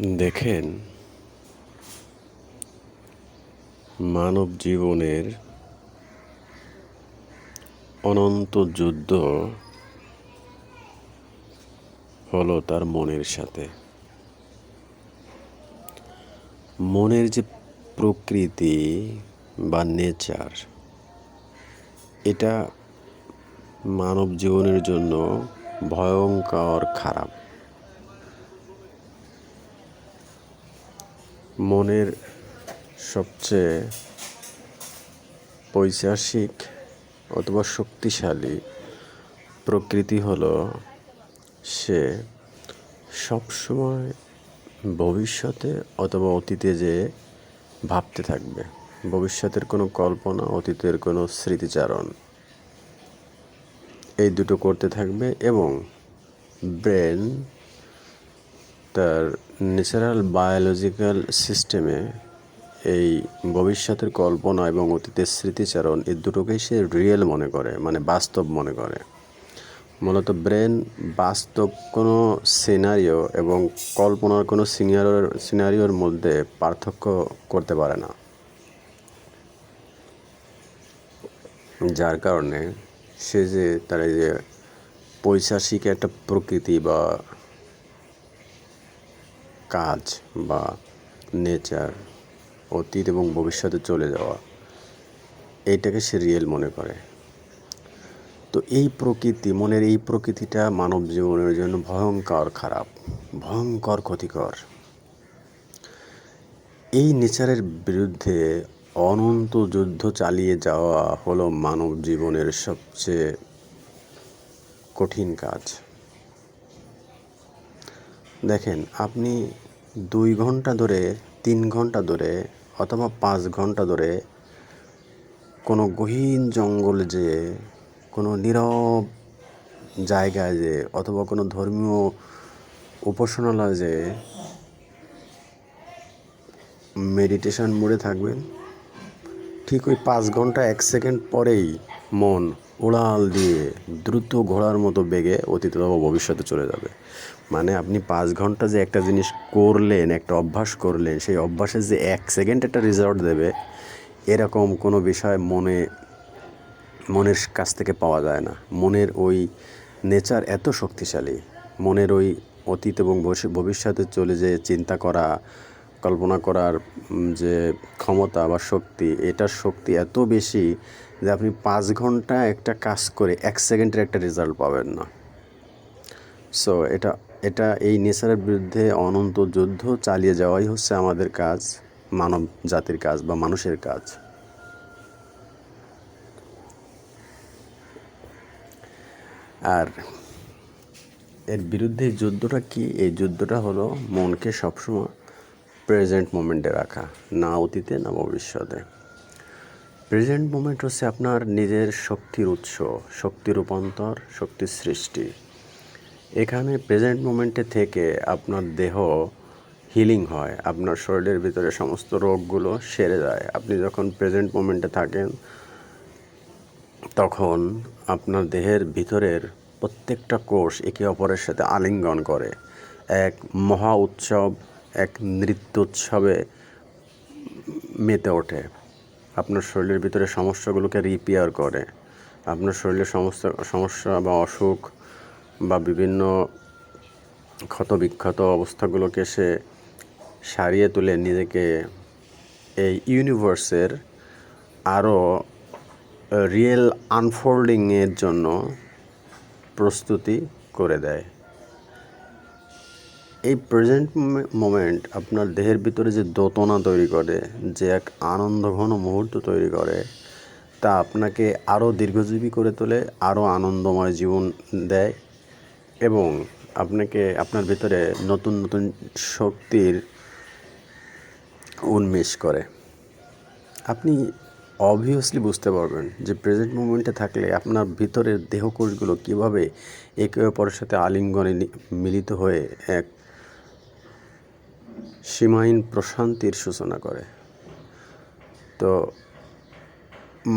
দেখেন, মানব জীবনের অনন্ত যুদ্ধ হলো তার মনের সাথে। মনের যে প্রকৃতি বা নেচার, এটা মানব জীবনের জন্য ভয়ঙ্কর খারাপ। মনের সবচেয়ে পৈশাসিক অথবা শক্তিশালী প্রকৃতি হলো সে সবসময় ভবিষ্যতে অথবা অতীতে যে ভাবতে থাকবে। ভবিষ্যতের কোনো কল্পনা, অতীতের কোনো স্মৃতিচারণ এই দুটো করতে থাকবে এবং ব্রেন তার ন্যাচারাল বায়োলজিক্যাল সিস্টেমে এই ভবিষ্যতের কল্পনা এবং অতীতের স্মৃতিচারণ এই দুটোকেই সে রিয়েল মনে করে মানে বাস্তব মনে করে। মূলত ব্রেন বাস্তব কোনো সিনারিও এবং কল্পনার কোনো সিনিয়র সিনারিওর মধ্যে পার্থক্য করতে পারে না। যার কারণে সে যে তার এই যে পৈশাসিক একটা প্রকৃতি বা কাজ বা নেচার, অতীত এবং ভবিষ্যতে চলে যাওয়া এইটাকে সে রিয়েল মনে করে। তো এই প্রকৃতি, মনের এই প্রকৃতিটা মানব জীবনের জন্য ভয়ঙ্কর খারাপ, ভয়ঙ্কর ক্ষতিকর। এই নেচারের বিরুদ্ধে অনন্ত যুদ্ধ চালিয়ে যাওয়া হলো মানব জীবনের সবচেয়ে কঠিন কাজ। দেখেন, আপনি দুই ঘণ্টা ধরে, তিন ঘণ্টা ধরে অথবা পাঁচ ঘণ্টা ধরে কোনো গহীন জঙ্গলে যে কোনো নীরব জায়গায় যে অথবা কোনো ধর্মীয় উপাসনালয় যে মেডিটেশন মোডে থাকবেন, ঠিক ওই পাঁচ ঘণ্টা এক সেকেন্ড পরেই মন উড়াল দিয়ে দ্রুত ঘোড়ার মতো বেগে অতীত অথবা ভবিষ্যতে চলে যাবে। মানে আপনি পাঁচ ঘণ্টা যে একটা জিনিস করলেন, একটা অভ্যাস করলেন, সেই অভ্যাসের যে এক সেকেন্ড একটা রেজাল্ট দেবে, এরকম কোনো বিষয় মনে, মনের কাছ থেকে পাওয়া যায় না। মনের ওই নেচার এত শক্তিশালী। মনের ওই অতীত এবং ভবিষ্যতে চলে যে চিন্তা করা কল্পনা করার যে ক্ষমতা বা শক্তি, এটার শক্তি এত বেশি যে আপনি পাঁচ ঘণ্টা একটা কাজ করে এক সেকেন্ডের একটা রেজাল্ট পাবেন না। সো এটা এটা এই নেচারের বিরুদ্ধে অনন্ত যুদ্ধ চালিয়ে যাওয়াই হচ্ছে আমাদের কাজ, মানব জাতির কাজ বা মানুষের কাজ। আর এর বিরুদ্ধে যুদ্ধটা কি? এই যুদ্ধটা হলো মনকে সবসময় প্রেজেন্ট মোমেন্টে রাখা, না অতীতে, না ভবিষ্যতে। প্রেজেন্ট মোমেন্ট হচ্ছে আপনার নিজের শক্তির উৎস, শক্তি রূপান্তর শক্তির সৃষ্টি। এখানে প্রেজেন্ট মোমেন্টে থেকে আপনার দেহ হিলিং হয়, আপনার শরীরের ভিতরে সমস্ত রোগগুলো সেরে যায়। আপনি যখন প্রেজেন্ট মোমেন্টে থাকেন, তখন আপনার দেহের ভিতরের প্রত্যেকটা কোষ একে অপরের সাথে আলিঙ্গন করে। এক মহা উৎসব এক নৃত্য উৎসবে মেতে ওঠে। আপনার শরীরের ভিতরে সমস্যাগুলোকে রিপেয়ার করে। আপনার শরীরের সমস্ত, সমস্যা বা অসুখ বা বিভিন্ন ক্ষতবিক্ষত অবস্থাগুলোকে সে সারিয়ে তুলে নিজেকে এই ইউনিভার্সের আরও রিয়েল আনফোল্ডিংয়ের জন্য প্রস্তুতি করে দেয়। এই প্রেজেন্ট মোমেন্ট আপনার দেহের ভিতরে যে দোতনা তৈরি করে, যে এক আনন্দঘন মুহূর্ত তৈরি করে, তা আপনাকে আরও দীর্ঘজীবী করে তোলে আরও আনন্দময় জীবন দেয় এবং আপনাকে, আপনার ভিতরে নতুন নতুন শক্তির উন্মেষ করে। আপনি অবভিয়াসলি বুঝতে পারবেন যে প্রেজেন্ট মুমেন্টে থাকলে আপনার ভিতরের দেহকোষগুলো কীভাবে একে অপরের সাথে আলিঙ্গনে মিলিত হয়ে এক সীমাহীন প্রশান্তির সূচনা করে। তো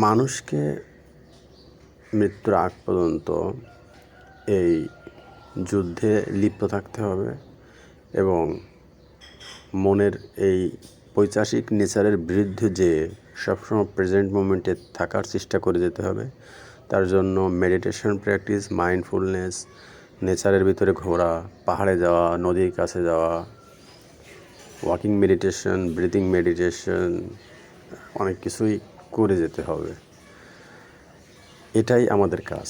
মানুষকে মৃত্যুর আগ পর্যন্ত এই যুদ্ধে লিপ্ত থাকতে হবে এবং মনের এই পৈচাসিক নেচারের বিরুদ্ধে যে সবসময় প্রেজেন্ট মোমেন্টে থাকার চেষ্টা করে যেতে হবে, তার জন্য মেডিটেশন প্র্যাকটিস মাইন্ডফুলনেস নেচারের ভিতরে ঘোরা, পাহাড়ে যাওয়া, নদীর কাছে যাওয়া ওয়াকিং মেডিটেশন ব্রিদিং মেডিটেশন অনেক কিছুই করে যেতে হবে। এটাই আমাদের কাজ।